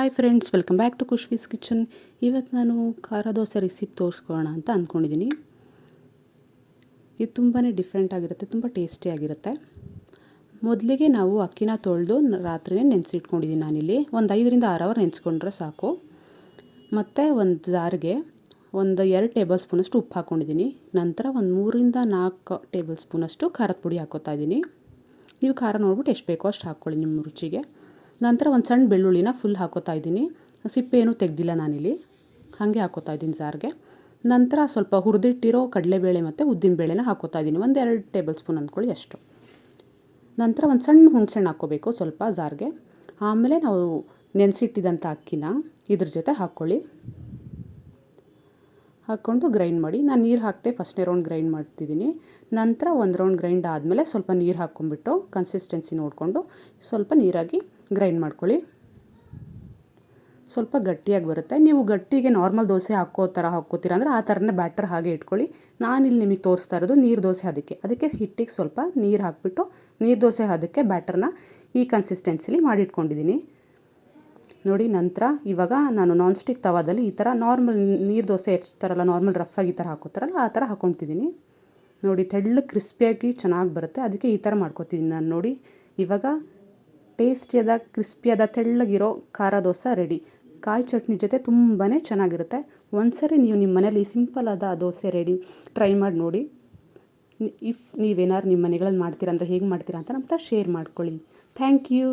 Hi friends welcome back to Khushvi's kitchen ಇವತ್ತು ನಾನು ಖಾರ ದೋಸೆ ರೆಸಿಪಿ ತೋರಿಸ್ಕೊಳ್ಳೋಣ ಅಂತ ಅಂದ್ಕೊಂಡಿದ್ದೀನಿ. ಇದು ತುಂಬಾ ಡಿಫ್ರೆಂಟ್ ಆಗಿರುತ್ತೆ, ತುಂಬ ಟೇಸ್ಟಿಯಾಗಿರುತ್ತೆ ಮೊದಲಿಗೆ ನಾವು ಅಕ್ಕಿನ ತೊಳೆದು ರಾತ್ರಿನೇ ನೆನೆಸಿಟ್ಕೊಂಡಿದ್ದೀನಿ ನಾನಿಲ್ಲಿ. ಒಂದು ಐದರಿಂದ ಆರು ಅವರ್ ನೆನೆಸ್ಕೊಂಡ್ರೆ ಸಾಕು. ಮತ್ತು ಒಂದು ಜಾರಿಗೆ ಒಂದು ಎರಡು ಟೇಬಲ್ ಸ್ಪೂನಷ್ಟು ಉಪ್ಪು ಹಾಕ್ಕೊಂಡಿದ್ದೀನಿ. ನಂತರ ಒಂದು ಮೂರಿಂದ ನಾಲ್ಕು ಟೇಬಲ್ ಸ್ಪೂನಷ್ಟು ಖಾರದ ಪುಡಿ ಹಾಕೋತಾ ಇದ್ದೀನಿ. ನೀವು ಖಾರ ನೋಡ್ಬಿಟ್ಟು ಎಷ್ಟು ಬೇಕೋ ಅಷ್ಟು ಹಾಕ್ಕೊಳ್ಳಿ ನಿಮ್ಮ ರುಚಿಗೆ. ನಂತರ ಒಂದು ಸಣ್ಣ ಬೆಳ್ಳುಳ್ಳಿನ ಫುಲ್ ಹಾಕೋತಾ ಇದ್ದೀನಿ. ಸಿಪ್ಪೆ ಏನೂ ತೆಗ್ದಿಲ್ಲ ನಾನಿಲ್ಲಿ. ಹಾಗೆ ಹಾಕೋತಾ ಇದ್ದೀನಿ ಸಾರಿಗೆ. ನಂತರ ಸ್ವಲ್ಪ ಹುರಿದಿಟ್ಟಿರೋ ಕಡಲೆಬೇಳೆ ಮತ್ತು ಉದ್ದಿನಬೇಳೆನ ಹಾಕೋತಾ ಇದ್ದೀನಿ. ಎರಡು ಟೇಬಲ್ ಸ್ಪೂನ್ ಅಂದ್ಕೊಳ್ಳಿ ಅಷ್ಟು. ನಂತರ ಒಂದು ಸಣ್ಣ ಹುಣಸೆಹಣ್ಣು ಹಾಕ್ಕೋಬೇಕು ಸ್ವಲ್ಪ ಜಾರ್ಗೆ ಆಮೇಲೆ ನಾವು ನೆನೆಸಿಟ್ಟಿದಂಥ ಅಕ್ಕಿನ ಇದ್ರ ಜೊತೆ ಹಾಕ್ಕೊಳ್ಳಿ. ಹಾಕ್ಕೊಂಡು ಗ್ರೈಂಡ್ ಮಾಡಿ. ನಾನು ನೀರು ಹಾಕ್ತೆ ಫಸ್ಟ್ನೇ ರೌಂಡ್ ಗ್ರೈಂಡ್ ಮಾಡ್ತಿದ್ದೀನಿ. ನಂತರ ಒಂದು ರೌಂಡ್ ಗ್ರೈಂಡ್ ಆದಮೇಲೆ ಸ್ವಲ್ಪ ನೀರು ಹಾಕ್ಕೊಂಬಿಟ್ಟು ಕನ್ಸಿಸ್ಟೆನ್ಸಿ ನೋಡಿಕೊಂಡು ಸ್ವಲ್ಪ ನೀರಾಗಿ ಗ್ರೈಂಡ್ ಮಾಡ್ಕೊಳ್ಳಿ. ಸ್ವಲ್ಪ ಗಟ್ಟಿಯಾಗಿ ಬರುತ್ತೆ. ನೀವು ಗಟ್ಟಿಗೆ ನಾರ್ಮಲ್ ದೋಸೆ ಹಾಕೋ ಥರ ಹಾಕ್ಕೋತೀರ ಅಂದರೆ ಆ ಥರನೇ ಬ್ಯಾಟರ್ ಹಾಗೆ ಇಟ್ಕೊಳ್ಳಿ. ನಾನಿಲ್ಲಿ ನಿಮಗೆ ತೋರಿಸ್ತಾ ಇರೋದು ನೀರು ದೋಸೆ ಅದಕ್ಕೆ. ಅದಕ್ಕೆ ಹಿಟ್ಟಿಗೆ ಸ್ವಲ್ಪ ನೀರು ಹಾಕಿಬಿಟ್ಟು ನೀರು ದೋಸೆ ಅದಕ್ಕೆ ಬ್ಯಾಟರ್ನ ಈ ಕನ್ಸಿಸ್ಟೆನ್ಸಿಲಿ ಮಾಡಿಟ್ಕೊಂಡಿದ್ದೀನಿ. ನೋಡಿ ನಂತರ ಇವಾಗ ನಾನು ನಾನ್ ಸ್ಟಿಕ್ ತವಾದಲ್ಲಿ ಈ ಥರ ನಾರ್ಮಲ್ ನೀರು ದೋಸೆ ಹೆಚ್ಚುತ್ತಾರಲ್ಲ ನಾರ್ಮಲ್ ರಫಾಗಿ ಈ ಥರ ಹಾಕೋತಾರಲ್ಲ ಆ ಥರ ಹಾಕ್ಕೊತಿದ್ದೀನಿ ನೋಡಿ ತೆಳ್ಳು ಕ್ರಿಸ್ಪಿಯಾಗಿ ಚೆನ್ನಾಗಿ ಬರುತ್ತೆ. ಅದಕ್ಕೆ ಈ ಥರ ಮಾಡ್ಕೊತಿದ್ದೀನಿ ನಾನು ನೋಡಿ. ಇವಾಗ ಟೇಸ್ಟಿಯಾದ, ಕ್ರಿಸ್ಪಿಯಾದ, ತೆಳ್ಳಗಿರೋ ಖಾರ ದೋಸೆ ರೆಡಿ ಕಾಯಿ ಚಟ್ನಿ ಜೊತೆ ತುಂಬಾ ಚೆನ್ನಾಗಿರುತ್ತೆ. ಒಂದ್ಸರಿ ನೀವು ನಿಮ್ಮ ಮನೇಲಿ ಸಿಂಪಲಾದ ದೋಸೆ ರೆಡಿ ಟ್ರೈ ಮಾಡಿ ನೋಡಿ. ಇಫ್ ನೀವೇನಾದ್ರು ನಿಮ್ಮ ಮನೆಗಳಲ್ಲಿ ಮಾಡ್ತೀರಾ ಅಂದರೆ ಹೇಗೆ ಮಾಡ್ತೀರಾ ಅಂತ ನಮ್ಮ ಶೇರ್ ಮಾಡ್ಕೊಳ್ಳಿ. Thank you